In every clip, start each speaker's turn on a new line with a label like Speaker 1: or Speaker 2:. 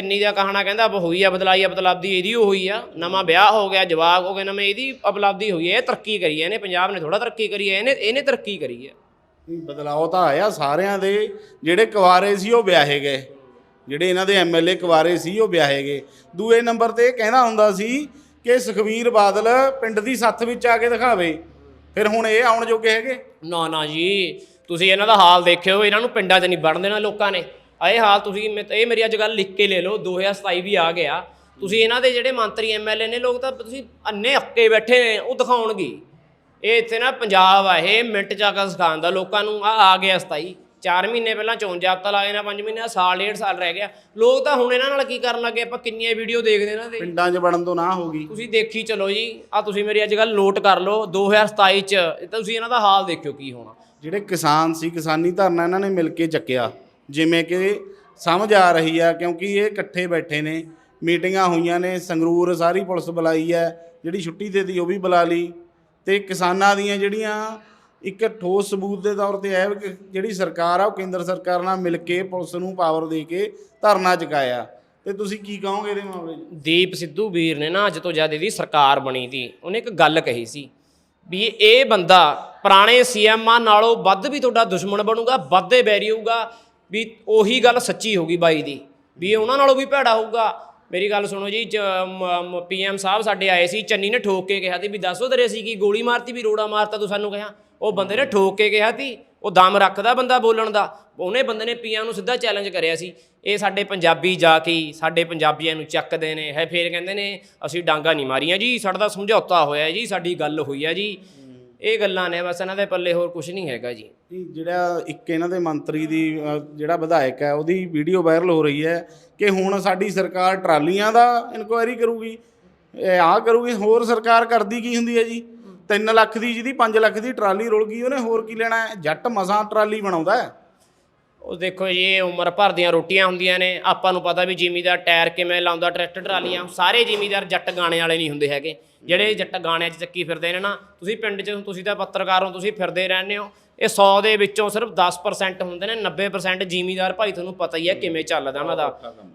Speaker 1: ਚੰਨੀ ਦਾ ਕਹਾਣਾ ਕਹਿੰਦਾ ਅਬ ਹੋਈ ਆ ਬਦਲਾਈ ਆ ਬਦਲਾਬਦੀ ਇਹਦੀ ਓ ਹੋਈ ਆ। ਨਵਾਂ ਵਿਆਹ ਹੋ ਗਿਆ ਜਵਾਕ ਹੋ ਗਏ ਨਵੇਂ ਇਹਦੀ ਉਪਲਬਧੀ ਹੋਈ ਹੈ ਇਹ ਤਰੱਕੀ ਕਰੀ ਹੈ ਇਹਨੇ ਪੰਜਾਬ ਨੇ ਥੋੜਾ ਤਰੱਕੀ ਕਰੀ ਹੈ ਇਹਨੇ ਇਹਨੇ ਤਰੱਕੀ ਕਰੀ ਹੈ
Speaker 2: ਬਦਲਾਅ ਤਾਂ ਆਇਆ ਸਾਰਿਆਂ ਦੇ। ਜਿਹੜੇ ਕੁਵਾਰੇ ਸੀ ਉਹ ਵਿਆਹੇ ਗਏ। ਜਿਹੜੇ ਇਹਨਾਂ ਦੇ ਐਮਐਲਏ ਕੁਵਾਰੇ ਸੀ ਉਹ ਵਿਆਹੇ ਗਏ। ਦੂਏ ਨੰਬਰ ਤੇ ਇਹ ਕਹਿੰਦਾ ਹੁੰਦਾ ਸੀ ਕਿ ਸੁਖਵੀਰ ਬਾਦਲ ਪਿੰਡ ਦੀ ਸੱਥ ਵਿੱਚ ਆ ਕੇ ਦਿਖਾਵੇ। ਫਿਰ ਹੁਣ ਇਹ ਆਉਣ ਜੋਗੇ ਹੈਗੇ?
Speaker 1: ਨਾ ਨਾ ਜੀ ਤੁਸੀਂ ਇਹਨਾਂ ਦਾ ਹਾਲ ਦੇਖਿਓ। ਇਹਨਾਂ ਨੂੰ ਪਿੰਡਾਂ 'ਚ ਨਹੀਂ ਵੜਨ ਦੇਣਾ ਲੋਕਾਂ ਨੇ। ਇਹ ਹਾਲ ਤੁਸੀਂ ਮੇ- ਇਹ ਮੇਰੀ ਅੱਜ ਗੱਲ ਲਿਖ ਕੇ ਲੈ ਲਓ 2027 ਵੀ ਆ ਗਿਆ। ਤੁਸੀਂ ਇਹਨਾਂ ਦੇ ਜਿਹੜੇ ਮੰਤਰੀ ਐਮਐਲਏ ਨੇ ਲੋਕ ਤਾਂ ਤੁਸੀਂ ਅੰਨੇ ਅੱਕੇ ਬੈਠੇ ਨੇ ਉਹ ਦਿਖਾਉਣਗੇ। ਇਹ ਇੱਥੇ ਨਾ ਪੰਜਾਬ ਆ ਇਹ ਮਿੰਟ ਚ ਆ ਕੇ ਸਿਖਾਉਂਦਾ ਲੋਕਾਂ ਨੂੰ ਆ ਆ ਗਿਆ 27 4 ਮਹੀਨੇ ਪਹਿਲਾਂ ਚੋਣ ਜਾਬਤਾ ਲਾਏ ਨਾ 5 ਮਹੀਨੇ ਸਾਲ ਡੇਢ ਸਾਲ ਰਹਿ ਗਿਆ। ਲੋਕ ਤਾਂ ਹੁਣ ਇਹਨਾਂ ਨਾਲ ਕੀ ਕਰਨ ਲੱਗੇ? ਆਪਾਂ ਕਿੰਨੀਆਂ ਵੀਡੀਓ ਦੇਖਦੇ ਇਹਨਾਂ ਦੇ।
Speaker 2: ਪਿੰਡਾਂ 'ਚ ਵੜਨ ਤੋਂ ਨਾ ਹੋ ਗਈ।
Speaker 1: ਤੁਸੀਂ ਦੇਖੀ ਚਲੋ ਜੀ ਆ ਤੁਸੀਂ ਮੇਰੀ ਅੱਜ ਗੱਲ ਨੋਟ ਕਰ ਲਓ 2027 ਚ ਇਹ ਤਾਂ ਤੁਸੀਂ ਇਹਨਾਂ ਦਾ ਹਾਲ ਦੇਖਿਓ ਕੀ ਹੋਣਾ।
Speaker 2: ਜਿਹੜੇ ਕਿਸਾਨ ਸੀ ਕਿਸਾਨੀ ਧਰਨਾ ਇਹਨਾਂ ਨੇ ਮਿਲ ਕੇ ਚੱਕਿਆ। ਜਿਵੇਂ ਕਿ ਸਮਝ ਆ ਰਹੀ ਆ, ਕਿਉਂਕਿ ਇਹ ਇਕੱਠੇ ਬੈਠੇ ਨੇ, ਮੀਟਿੰਗਾਂ ਹੋਈਆਂ ਨੇ, ਸੰਗਰੂਰ ਸਾਰੀ ਪੁਲਿਸ ਬੁਲਾਈ ਹੈ ਜਿਹੜੀ ਛੁੱਟੀ ਤੇ ਦੀ ਉਹ ਵੀ ਬੁਲਾ ਲਈ। ਤੇ ਕਿਸਾਨਾਂ ਦੀਆਂ ਜਿਹੜੀਆਂ ਇੱਕ ਠੋਸ ਸਬੂਤ ਦੇ ਤੌਰ ਤੇ ਹੈ ਕਿ ਜਿਹੜੀ ਸਰਕਾਰ ਆ, ਉਹ ਕੇਂਦਰ ਸਰਕਾਰ ਨਾਲ ਮਿਲ ਕੇ ਪੁਲਿਸ ਨੂੰ ਪਾਵਰ ਦੇ ਕੇ ਧਰਨਾ ਚੁਕਾਇਆ। ਤੇ ਤੁਸੀਂ ਕੀ ਕਹੋਗੇ ਇਹਦੇ ਮਾਮਲੇ 'ਚ?
Speaker 1: ਦੀਪ ਸਿੱਧੂ ਵੀਰ ਨੇ ਨਾ ਅੱਜ ਤੋਂ ਜਦ ਇਹਦੀ ਸਰਕਾਰ ਬਣੀ ਤੀ ਉਹਨੇ ਇੱਕ ਗੱਲ ਕਹੀ ਸੀ ਵੀ ਇਹ ਬੰਦਾ ਪੁਰਾਣੇ ਸੀਐਮਆਂ ਨਾਲੋਂ ਵੱਧ ਵੀ ਤੁਹਾਡਾ ਦੁਸ਼ਮਣ ਬਣੂਗਾ ਵੱਧੇ ਬੈਰੀ ਹੋਊਗਾ ਵੀ ਉਹੀ ਗੱਲ ਸੱਚੀ ਹੋਗੀ ਬਾਈ ਦੀ, ਵੀ ਇਹ ਉਹਨਾਂ ਨਾਲੋਂ ਵੀ ਭੈੜਾ ਹੋਊਗਾ। ਮੇਰੀ ਗੱਲ ਸੁਣੋ ਜੀ ਪੀਐਮ ਸਾਹਿਬ ਸਾਡੇ ਆਏ ਸੀ, ਚੰਨੀ ਨੇ ਠੋਕ ਕੇ ਕਿਹਾ ਸੀ ਵੀ ਦੱਸੋ ਤੇਰੇ ਸੀ ਕੀ ਗੋਲੀ ਮਾਰਤੀ, ਵੀ ਰੋੜਾ ਮਾਰਤਾ ਤੂੰ ਸਾਨੂੰ ਕਿਹਾ। ਉਹ ਬੰਦੇ ਨੇ ਠੋਕ ਕੇ ਕਿਹਾ ਸੀ, ਉਹ ਦਮ ਰੱਖਦਾ ਬੰਦਾ ਬੋਲਣ ਦਾ। ਉਹਨੇ ਬੰਦੇ ਨੇ ਪੀਐਮ ਨੂੰ ਸਿੱਧਾ ਚੈਲੰਜ ਕਰਿਆ ਸੀ, ਇਹ ਸਾਡੇ ਪੰਜਾਬੀ ਜਾ ਕੇ ਸਾਡੇ ਪੰਜਾਬੀਆਂ ਨੂੰ ਚੱਕਦੇ ਨੇ, ਹੈ ਫੇਰ ਕਹਿੰਦੇ ਨੇ, ਅਸੀਂ ਡਾਂਗਾ ਨਹੀਂ ਮਾਰੀਆਂ ਜੀ, ਸਾਡਾ ਤਾਂ ਸਮਝੌਤਾ ਹੋਇਆ ਜੀ, ਸਾਡੀ ਗੱਲ ਹੋਈ ਹੈ ਜੀ। ਇਹ ਗੱਲਾਂ ਨੇ, ਬਸ ਇਹਨਾਂ ਦੇ ਪੱਲੇ ਹੋਰ ਕੁਝ ਨਹੀਂ ਹੈਗਾ ਜੀ।
Speaker 2: ਜਿਹੜਾ ਇੱਕ ਇਹਨਾਂ ਦੇ ਮੰਤਰੀ ਦੀ ਜਿਹੜਾ ਵਿਧਾਇਕ ਹੈ, ਉਹਦੀ ਵੀਡੀਓ ਵਾਇਰਲ ਹੋ ਰਹੀ ਹੈ ਕਿ ਹੁਣ ਸਾਡੀ ਸਰਕਾਰ ਟਰਾਲੀਆਂ ਦਾ ਇਨਕੁਆਇਰੀ ਕਰੂਗੀ। ਆਹ ਕਰੂਗੀ, ਹੋਰ ਸਰਕਾਰ ਕਰਦੀ ਕੀ ਹੁੰਦੀ ਹੈ ਜੀ? 3 ਲੱਖ ਦੀ ਜਿਹਦੀ 5 ਲੱਖ ਦੀ ਟਰਾਲੀ ਰੁਲ ਗਈ, ਉਹਨੇ ਹੋਰ ਕੀ ਲੈਣਾ ਹੈ? ਜੱਟ ਮਸਾਂ ਟਰਾਲੀ ਬਣਾਉਂਦਾ ਹੈ।
Speaker 1: ਉਹ ਦੇਖੋ ਜੀ, ਇਹ ਉਮਰ ਭਰ ਦੀਆਂ ਰੋਟੀਆਂ ਹੁੰਦੀਆਂ ਨੇ। ਆਪਾਂ ਨੂੰ ਪਤਾ ਵੀ ਜ਼ਿਮੀਦਾਰ ਟਾਇਰ ਕਿਵੇਂ ਲਾਉਂਦਾ, ਟਰੈਕਟਰ, ਟਰਾਲੀਆਂ। ਸਾਰੇ ਜ਼ਿਮੀਦਾਰ ਜੱਟ ਗਾਣੇ ਵਾਲੇ ਨਹੀਂ ਹੁੰਦੇ ਹੈਗੇ। ਜਿਹੜੇ ਜੱਟ ਗਾਣਿਆਂ 'ਚ ਚੱਕੀ ਫਿਰਦੇ ਨੇ ਨਾ, ਤੁਸੀਂ ਪਿੰਡ 'ਚ, ਤੁਸੀਂ ਤਾਂ ਪੱਤਰਕਾਰ ਹੋ, ਤੁਸੀਂ ਫਿਰਦੇ ਰਹਿੰਦੇ ਹੋ। ਇਹ 100 ਦੇ ਵਿੱਚੋਂ ਸਿਰਫ 10% ਹੁੰਦੇ ਨੇ 90% ਜ਼ਿਮੀਦਾਰ ਭਾਈ ਤੁਹਾਨੂੰ ਪਤਾ ਹੀ ਹੈ ਕਿਵੇਂ ਚੱਲਦਾ ਉਹਨਾਂ ਦਾ।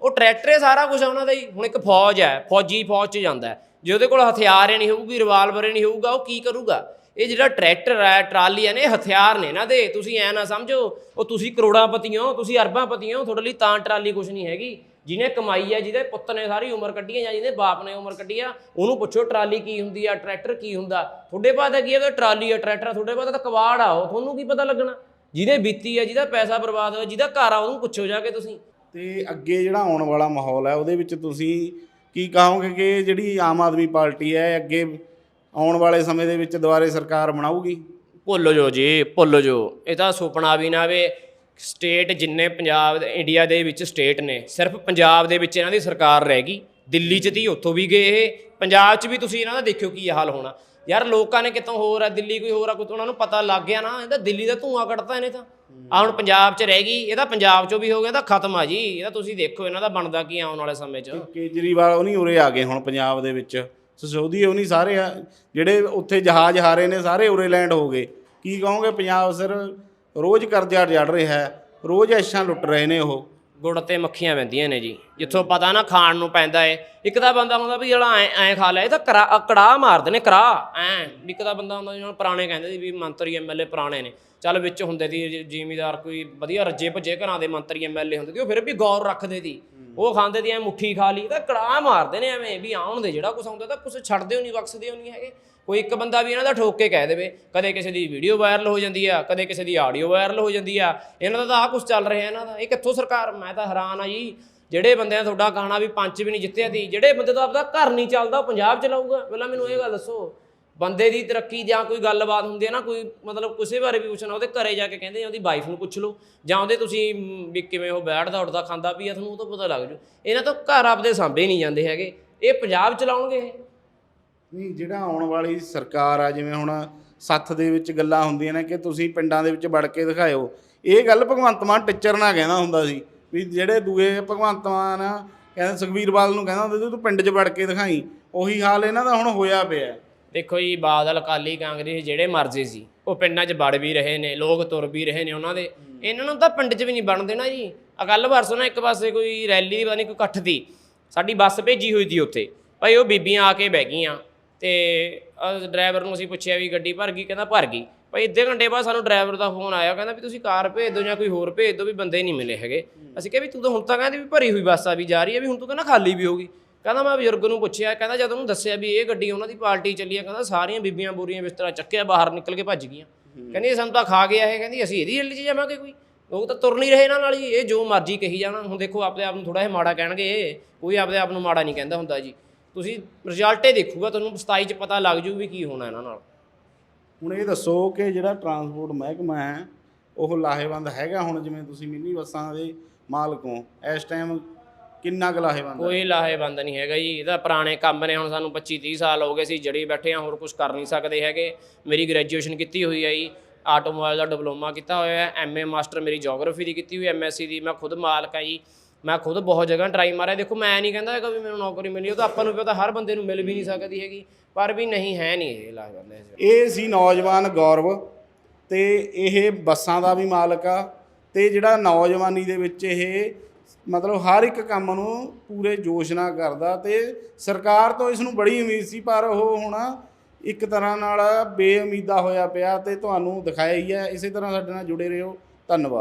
Speaker 1: ਉਹ ਟਰੈਕਟਰ ਹੀ ਸਾਰਾ ਕੁਝ ਉਹਨਾਂ ਦਾ ਹੀ। ਹੁਣ ਇੱਕ ਫੌਜ ਹੈ, ਫੌਜੀ ਫੌਜ 'ਚ ਜਾਂਦਾ ਜੇ ਉਹਦੇ ਕੋਲ ਹਥਿਆਰ ਹੀ ਨਹੀਂ ਹੋਊਗੀ ਰਿਵਾਲਵਰ ਹੀ ਨਹੀਂ ਹੋਊਗਾ, ਉਹ ਕੀ ਕਰੂਗਾ? ਇਹ ਜਿਹੜਾ ਟਰੈਕਟਰ ਹੈ ਟਰਾਲੀਆਂ ਨੇ ਇਹ ਹਥਿਆਰ ਨੇ ਨਾ ਦੇ। ਤੁਸੀਂ ਐ ਨਾ ਸਮਝੋ ਉਹ ਤੁਸੀਂ ਕਰੋੜਾਪਤੀ ਹੋ ਤੁਸੀਂ ਅਰਬਾਂਪਤੀ ਹੋ ਤੁਹਾਡੇ ਲਈ ਤਾਂ ਟਰਾਲੀ ਕੁਝ ਨਹੀਂ ਹੈਗੀ। ਜਿਹਨੇ ਕਮਾਈ ਹੈ ਜਿਹਦੇ ਪੁੱਤ ਨੇ ਸਾਰੀ ਉਮਰ ਕੱਢੀ ਹੈ ਜਾਂ ਜਿਹਦੇ ਬਾਪ ਨੇ ਉਮਰ ਕੱਢੀ ਆ ਉਹਨੂੰ ਪੁੱਛੋ ਟਰਾਲੀ ਕੀ ਹੁੰਦੀ ਆ ਟਰੈਕਟਰ ਕੀ ਹੁੰਦਾ। ਤੁਹਾਡੇ ਬਾਅਦ ਕੀ ਹੈ ਟਰਾਲੀ ਆ ਟਰੈਕਟਰ ਆ, ਤੁਹਾਡੇ ਬਾਅਦ ਤਾਂ ਕਵਾੜ ਆ ਉਹ ਤੁਹਾਨੂੰ ਕੀ ਪਤਾ ਲੱਗਣਾ? ਜਿਹਦੇ ਬੀਤੀ ਆ ਜਿਹਦਾ ਪੈਸਾ ਬਰਬਾਦ ਹੋਇਆ ਜਿਹਦਾ ਘਰ ਆ ਉਹਨੂੰ ਪੁੱਛੋ ਜਾ ਕੇ ਤੁਸੀਂ।
Speaker 2: ਤੇ ਅੱਗੇ ਜਿਹੜਾ ਆਉਣ ਵਾਲਾ ਮਾਹੌਲ ਹੈ ਉਹਦੇ ਵਿੱਚ ਤੁਸੀਂ ਕੀ ਕਹੋਗੇ ਕਿ ਜਿਹੜੀ ਆਮ ਆਦਮੀ ਪਾਰਟੀ ਹੈ ਅੱਗੇ ਆਉਣ ਵਾਲੇ ਸਮੇਂ ਦੇ ਵਿੱਚ ਦੁਬਾਰੇ ਸਰਕਾਰ ਬਣਾਊਗੀ?
Speaker 1: ਭੁੱਲ ਜੋ ਜੀ ਭੁੱਲ ਜੋ ਇਹ ਤਾਂ ਸੁਪਨਾ ਵੀ ਨਾ ਵੇ ਸਟੇਟ ਜਿੰਨੇ ਪੰਜਾਬ ਦੇ- ਇੰਡੀਆ ਦੇ ਵਿੱਚ ਸਟੇਟ ਨੇ ਸਿਰਫ ਪੰਜਾਬ ਦੇ ਵਿੱਚ ਇਹਨਾਂ ਦੀ ਸਰਕਾਰ ਰਹਿ ਗਈ। ਦਿੱਲੀ 'ਚ ਤੀ ਉੱਥੋਂ ਵੀ ਗਏ ਇਹ। ਪੰਜਾਬ 'ਚ ਵੀ ਤੁਸੀਂ ਇਹਨਾਂ ਦਾ ਦੇਖਿਓ ਕੀ ਹਾਲ ਹੋਣਾ। ਯਾਰ ਲੋਕਾਂ ਨੇ ਕਿਤੋਂ ਹੋਰ ਆ ਦਿੱਲੀ ਕੋਈ ਹੋਰ ਆ ਕੋਈ ਉਹਨਾਂ ਨੂੰ ਪਤਾ ਲੱਗ ਗਿਆ ਨਾ ਇਹਦਾ ਦਿੱਲੀ ਦਾ ਧੂਆਂ ਕੱਢਤਾ ਇਹਨੇ ਤਾਂ। ਆ ਹੁਣ ਪੰਜਾਬ 'ਚ ਰਹਿ ਗਈ ਇਹਦਾ ਪੰਜਾਬ 'ਚੋਂ ਵੀ ਹੋ ਗਿਆ ਤਾਂ ਖਤਮ ਆ ਜੀ। ਇਹਦਾ ਤੁਸੀਂ ਦੇਖੋ ਇਹਨਾਂ ਦਾ ਬਣਦਾ ਕੀ ਆਉਣ ਵਾਲੇ ਸਮੇਂ 'ਚ।
Speaker 2: ਕੇਜਰੀਵਾਲ ਉਹ ਨਹੀਂ ਉਰੇ ਆ ਗਏ ਹੁਣ ਪੰਜਾਬ ਦੇ ਵਿੱਚ। ਸਸੋਦੀ ਉਹ ਨਹੀਂ ਸਾਰੇ ਆ, ਜਿਹੜੇ ਉੱਥੇ ਜਹਾਜ਼ ਹਾਰੇ ਨੇ ਸਾਰੇ ਉਰੇ ਲੈਂਡ ਹੋ ਗਏ। ਕੀ ਕਹੋਗੇ ਪੰਜਾਬ ਸਰ ਰੋਜ਼ ਕਰਜ਼ਾ ਜੜ ਰਿਹਾ ਹੈ ਰੋਜ਼ ਐਸ਼ਾਂ ਲੁੱਟ ਰਹੇ ਨੇ ਉਹ।
Speaker 1: ਗੁੜ ਤੇ ਮੱਖੀਆਂ ਪੈਂਦੀਆਂ ਨੇ ਜੀ। ਜਿੱਥੋਂ ਪਤਾ ਨਾ ਖਾਣ ਨੂੰ ਪੈਂਦਾ ਏ। ਇੱਕ ਤਾਂ ਬੰਦਾ ਹੁੰਦਾ ਵੀ ਜਿਹੜਾ ਐ ਐ ਖਾ ਲਿਆ ਇਹ ਤਾਂ ਕਰਾ ਅ, ਕੜਾਹ ਮਾਰਦੇ ਨੇ ਕੜਾਹ ਐ। ਇੱਕ ਤਾਂ ਬੰਦਾ ਹੁੰਦਾ ਜਿਹਨਾਂ ਪੁਰਾਣੇ ਕਹਿੰਦੇ ਸੀ ਵੀ ਮੰਤਰੀ ਐਮਐਲਏ ਪੁਰਾਣੇ ਨੇ। ਚੱਲ ਵਿੱਚ ਹੁੰਦੇ ਸੀ ਜ਼ਿਮੀਦਾਰ ਕੋਈ ਵਧੀਆ ਰੱਜੇ ਭੱਜੇ ਘਰਾਂ ਦੇ ਮੰਤਰੀ ਐਮਐਲਏ ਹੁੰਦੇ ਸੀ ਉਹ ਫਿਰ ਵੀ ਗੌਰ ਰੱਖਦੇ ਸੀ। ਉਹ ਖਾਂਦੇ ਦੀ ਐ ਮੁੱਠੀ ਖਾ ਲਈ, ਤਾਂ ਕੜਾਹ ਮਾਰਦੇ ਨੇ ਐਵੇਂ ਵੀ ਆਉਣ ਦੇ, ਜਿਹੜਾ ਕੁਛ ਆਉਂਦਾ ਤਾਂ ਕੁਛ ਛੱਡਦੇ ਹੋ ਨਹੀਂ ਬਖਸ਼ਦੇ ਹੋ ਨਹੀਂ ਹੈਗੇ। ਕੋਈ ਇੱਕ ਬੰਦਾ ਵੀ ਇਹਨਾਂ ਦਾ ਠੋਕ ਕੇ ਕਹਿ ਦੇਵੇ, ਕਦੇ ਕਿਸੇ ਦੀ ਵੀਡੀਓ ਵਾਇਰਲ ਹੋ ਜਾਂਦੀ ਆ, ਕਦੇ ਕਿਸੇ ਦੀ ਆਡੀਓ ਵਾਇਰਲ ਹੋ ਜਾਂਦੀ ਆ, ਇਹਨਾਂ ਦਾ ਤਾਂ ਆਹ ਕੁਝ ਚੱਲ ਰਿਹਾ ਇਹਨਾਂ ਦਾ। ਇਹ ਕਿੱਥੋਂ ਸਰਕਾਰ, ਮੈਂ ਤਾਂ ਹੈਰਾਨ ਆ ਜੀ, ਜਿਹੜੇ ਬੰਦਿਆਂ ਤੁਹਾਡਾ ਕਹਾਣਾ ਵੀ ਪੰਚ ਵੀ ਨਹੀਂ ਜਿੱਤਿਆ ਦੀ ਜਿਹੜੇ ਬੰਦੇ ਦਾ ਆਪਦਾ ਘਰ ਨਹੀਂ ਚੱਲਦਾ, ਉਹ ਪੰਜਾਬ ਚਲਾਊਗਾ ਪਹਿਲਾਂ ਮੈਨੂੰ ਇਹ ਗੱਲ ਦੱਸੋ ਬੰਦੇ ਦੀ ਤਰੱਕੀ ਜਾਂ ਕੋਈ ਗੱਲਬਾਤ ਹੁੰਦੀ ਹੈ ਨਾ ਕੋਈ ਮਤਲਬ ਕਿਸੇ ਬਾਰੇ ਵੀ ਪੁੱਛਣਾ ਉਹਦੇ ਘਰੇ ਜਾ ਕੇ ਕਹਿੰਦੇ ਉਹਦੀ ਵਾਈਫ ਨੂੰ ਪੁੱਛ ਲਓ। ਜਾਂ ਉਹਦੇ ਤੁਸੀਂ ਵੀ ਕਿਵੇਂ ਉਹ ਬੈਠਦਾ ਉੱਠਦਾ ਖਾਂਦਾ ਪੀਆ ਤੁਹਾਨੂੰ ਉਹ ਤਾਂ ਪਤਾ ਲੱਗ ਜੂ। ਇਹਨਾਂ ਤੋਂ ਘਰ ਆਪਦੇ ਸਾਂਭੇ ਨਹੀਂ ਜਾਂਦੇ ਹੈਗੇ। ਇਹ ਪੰਜਾਬ ਚਲਾਉਣਗੇ ਇਹ?
Speaker 2: ਨਹੀਂ ਜਿਹੜਾ ਆਉਣ ਵਾਲੀ ਸਰਕਾਰ ਆ ਜਿਵੇਂ ਹੁਣ ਸੱਥ ਦੇ ਵਿੱਚ ਗੱਲਾਂ ਹੁੰਦੀਆਂ ਨੇ ਕਿ ਤੁਸੀਂ ਪਿੰਡਾਂ ਦੇ ਵਿੱਚ ਵੜ ਕੇ ਦਿਖਾਇਓ। ਇਹ ਗੱਲ ਭਗਵੰਤ ਮਾਨ ਟਿੱਚਰ ਨਾਲ ਕਹਿੰਦਾ ਹੁੰਦਾ ਸੀ ਵੀ ਜਿਹੜੇ ਦੂਏ ਭਗਵੰਤ ਮਾਨ ਆ, ਕਹਿੰਦੇ ਸੁਖਬੀਰ ਬਾਦਲ ਨੂੰ ਕਹਿੰਦਾ ਹੁੰਦਾ ਸੀ ਤੂੰ ਪਿੰਡ 'ਚ ਵੜ ਕੇ ਦਿਖਾਈ। ਉਹੀ ਹਾਲ ਇਹਨਾਂ ਦਾ ਹੁਣ ਹੋਇਆ ਪਿਆ।
Speaker 1: ਦੇਖੋ ਜੀ ਬਾਦਲ ਅਕਾਲੀ ਕਾਂਗਰਸ ਜਿਹੜੇ ਮਰਜ਼ੀ ਸੀ ਉਹ ਪਿੰਡਾਂ 'ਚ ਵੜ ਵੀ ਰਹੇ ਨੇ ਲੋਕ ਤੁਰ ਵੀ ਰਹੇ ਨੇ ਉਹਨਾਂ ਦੇ। ਇਹਨਾਂ ਨੂੰ ਤਾਂ ਪਿੰਡ 'ਚ ਵੀ ਨਹੀਂ ਬਣ ਦੇਣਾ ਜੀ। ਆ ਕੱਲ ਪਰਸੋਂ ਨਾ ਇੱਕ ਪਾਸੇ ਕੋਈ ਰੈਲੀ ਦੀ ਪਤਾ ਨਹੀਂ ਕੋਈ ਇਕੱਠ ਦੀ ਸਾਡੀ ਬੱਸ ਭੇਜੀ ਹੋਈ ਸੀ ਉੱਥੇ। ਭਾਈ ਉਹ ਬੀਬੀਆਂ ਆ ਕੇ ਬਹਿ ਗਈਆਂ ਤੇ ਡਰਾਈਵਰ ਨੂੰ ਅਸੀਂ ਪੁੱਛਿਆ ਵੀ ਗੱਡੀ ਭਰ ਗਈ ਕਹਿੰਦਾ ਭਰ ਗਈ। ਭਾਈ ਅੱਧੇ ਘੰਟੇ ਬਾਅਦ ਸਾਨੂੰ ਡਰਾਈਵਰ ਦਾ ਫੋਨ ਆਇਆ ਕਹਿੰਦਾ ਵੀ ਤੁਸੀਂ ਕਾਰ ਭੇਜ ਦਿਓ ਜਾਂ ਕੋਈ ਹੋਰ ਭੇਜ ਦਿਓ ਵੀ ਬੰਦੇ ਨਹੀਂ ਮਿਲੇ ਹੈਗੇ। ਅਸੀਂ ਕਿਹਾ ਵੀ ਤੂੰ ਤਾਂ ਹੁਣ ਤਾਂ ਕਹਿੰਦੀ ਵੀ ਭਰੀ ਹੋਈ ਬੱਸ ਆ ਵੀ ਜਾ ਰਹੀ ਹੈ ਵੀ ਹੁਣ ਤੂੰ ਕਹਿੰਦਾ ਖਾਲੀ ਵੀ ਹੋਗੀ ਕਹਿੰਦਾ ਮੈਂ ਬਜ਼ੁਰਗ ਨੂੰ ਪੁੱਛਿਆ ਕਹਿੰਦਾ ਜਦ ਉਹਨੂੰ ਦੱਸਿਆ ਵੀ ਇਹ ਗੱਡੀ ਉਹਨਾਂ ਦੀ ਪਾਰਟੀ ਚੱਲੀ ਆ ਕਹਿੰਦਾ ਸਾਰੀਆਂ ਬੀਬੀਆਂ ਬੋਰੀਆਂ ਬਿਸਤਰਾ ਚੱਕਿਆ ਬਾਹਰ ਨਿਕਲ ਕੇ ਭੱਜ ਗਈਆਂ। ਕਹਿੰਦੀ ਸਾਨੂੰ ਤਾਂ ਖਾ ਗਿਆ ਇਹ ਕਹਿੰਦੀ ਅਸੀਂ ਇਹਦੀ ਹੱਲੀ 'ਚ ਜਾਵਾਂਗੇ ਕੋਈ। ਲੋਕ ਤਾਂ ਤੁਰ ਨਹੀਂ ਰਹੇ ਇਹਨਾਂ ਨਾਲ ਹੀ ਇਹ ਜੋ ਮਰਜ਼ੀ ਕਹੀ ਜਾਣਾ। ਹੁਣ ਦੇਖੋ ਆਪਦੇ ਆਪ ਨੂੰ ਥੋੜਾ ਜਿਹਾ ਮਾੜਾ ਕਹਿਣਗੇ ਕੋਈ ਆਪਦੇ ਆਪ ਨੂੰ ਮਾੜਾ ਨਹੀਂ ਕਹਿੰਦਾ ਹੁੰਦਾ ਜੀ। ਤੁਸੀਂ ਰਿਜ਼ਲਟੇ ਦੇਖੂਗਾ ਤੁਹਾਨੂੰ 27 ਚ ਪਤਾ ਲੱਗ ਜੂ ਵੀ ਕੀ ਹੋਣਾ ਇਹਨਾਂ ਨਾਲ।
Speaker 2: ਹੁਣ ਇਹ ਦੱਸੋ ਕਿ ਜਿਹੜਾ ਟਰਾਂਸਪੋਰਟ ਮਹਿਕਮਾ ਹੈ ਉਹ ਲਾਹੇਵੰਦ ਹੈਗਾ ਹੁਣ ਜਿਵੇਂ ਤੁਸੀਂ ਮਿੰਨੀ ਬੱਸਾਂ ਦੇ ਮਾਲਕ ਹੋ। ਇਸ ਟਾਈਮ ਕਿੰਨਾ ਕੁ ਲਾਹੇਵੰਦ ਹੈ?
Speaker 1: ਕੋਈ ਲਾਹੇਵੰਦ ਨਹੀਂ ਹੈਗਾ ਜੀ। ਇਹਦਾ ਪੁਰਾਣੇ ਕੰਮ ਨੇ ਹੁਣ ਸਾਨੂੰ 25 30 ਸਾਲ ਹੋ ਗਏ ਸੀ ਜੜੀ ਬੈਠੇ ਆ ਹੋਰ ਕੁਝ ਕਰ ਨਹੀਂ ਸਕਦੇ ਹੈਗੇ। ਮੇਰੀ ਗ੍ਰੈਜੂਏਸ਼ਨ ਕੀਤੀ ਹੋਈ ਹੈ ਜੀ। ਆਟੋਮੋਬਾਈਲ ਦਾ ਡਿਪਲੋਮਾ ਕੀਤਾ ਹੋਇਆ ਹੈ। ਐਮਏ ਮਾਸਟਰ ਮੇਰੀ ਜੀਓਗ੍ਰਾਫੀ ਦੀ ਕੀਤੀ ਹੋਈ ਐਮਐਸਸੀ ਦੀ। ਮੈਂ ਖੁਦ ਮਾਲਕ ਹਾਂ ਜੀ। ਮੈਂ ਖੁਦ ਬਹੁਤ ਜਗ੍ਹਾ ਟਰਾਈ ਮਾਰਿਆ। ਦੇਖੋ ਮੈਂ ਨਹੀਂ ਕਹਿੰਦਾ ਹੈਗਾ ਵੀ ਮੈਨੂੰ ਨੌਕਰੀ ਮਿਲੀ ਉਹ ਤਾਂ ਆਪਾਂ ਨੂੰ ਪਤਾ ਹਰ ਬੰਦੇ ਨੂੰ ਮਿਲ ਵੀ ਨਹੀਂ ਸਕਦੀ ਹੈਗੀ। ਪਰ ਵੀ ਨਹੀਂ ਹੈ ਨਹੀਂ ਇਹ ਲਾਹੇਵੰਦ ਇਸ।
Speaker 2: ਇਹ ਸੀ ਨੌਜਵਾਨ ਗੌਰਵ ਤੇ ਇਹ ਬੱਸਾਂ ਦਾ ਵੀ ਮਾਲਕ ਆ ਤੇ ਜਿਹੜਾ ਨੌਜਵਾਨੀ ਦੇ ਵਿੱਚ ਇਹ ਮਤਲਬ ਹਰ ਇੱਕ ਕੰਮ ਨੂੰ ਪੂਰੇ ਜੋਸ਼ ਨਾਲ ਕਰਦਾ ਤੇ ਸਰਕਾਰ ਤੋਂ ਇਸ ਨੂੰ ਬੜੀ ਉਮੀਦ ਸੀ, ਪਰ ਉਹ ਹੁਣ ਇੱਕ ਤਰ੍ਹਾਂ ਨਾਲ ਬੇਉਮੀਦਾ ਹੋਇਆ ਪਿਆ ਤੇ ਤੁਹਾਨੂੰ ਦਿਖਾਇਆ ਹੀ ਹੈ। ਇਸੇ ਤਰ੍ਹਾਂ ਸਾਡੇ ਨਾਲ ਜੁੜੇ ਰਹੋ। ਧੰਨਵਾਦ।